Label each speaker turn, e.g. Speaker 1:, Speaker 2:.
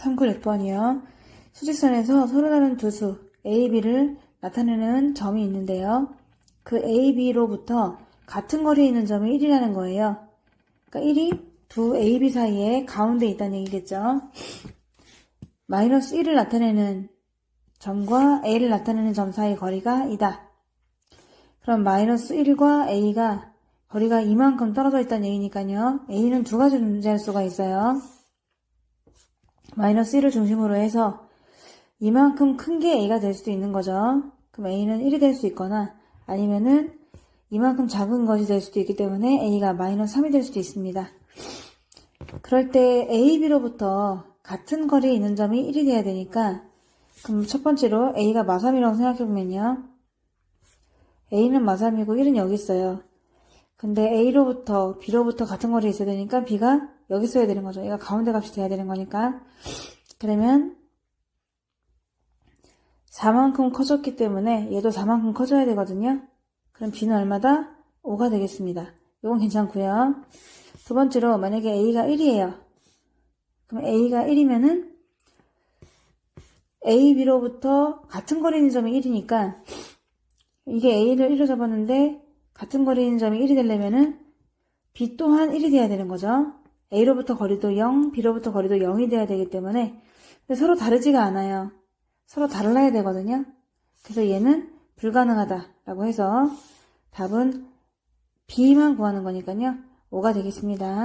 Speaker 1: 3구 6번이요. 수직선에서 서로 다른 두 수 A, B를 나타내는 점이 있는데요. 그 A, B로부터 같은 거리에 있는 점이 1이라는 거예요. 그러니까 1이 두 A, B 사이에 가운데 있다는 얘기겠죠. 마이너스 1을 나타내는 점과 A를 나타내는 점 사이 거리가 이다. 그럼 마이너스 1과 A가 거리가 이만큼 떨어져 있다는 얘기니까요. A는 두 가지 존재할 수가 있어요. 마이너스 1을 중심으로 해서 이만큼 큰 게 A가 될 수도 있는 거죠. 그럼 A는 1이 될 수 있거나 아니면은 이만큼 작은 것이 될 수도 있기 때문에 A가 마이너스 3이 될 수도 있습니다. 그럴 때 A, B로부터 같은 거리에 있는 점이 1이 돼야 되니까 그럼 첫 번째로 A가 마삼이라고 생각해보면요. A는 마삼이고 1은 여기 있어요. 근데 A로부터 B로부터 같은 거리에 있어야 되니까 B가 여기 있어야 되는 거죠. 얘가 가운데 값이 돼야 되는 거니까. 그러면 4만큼 커졌기 때문에 얘도 4만큼 커져야 되거든요. 그럼 B는 얼마다? 5가 되겠습니다. 이건 괜찮고요. 두 번째로 만약에 A가 1이에요. 그럼 A가 1이면은 A, B로부터 같은 거리에 있는 점이 1이니까 이게 A를 1로 잡았는데 같은 있는 점이 1이 되려면은 B 또한 1이 돼야 되는 거죠. A로부터 거리도 0, B로부터 거리도 0이 돼야 되기 때문에 서로 다르지가 않아요. 서로 달라야 되거든요. 그래서 얘는 불가능하다라고 해서 답은 B만 구하는 거니까요. 5가 되겠습니다.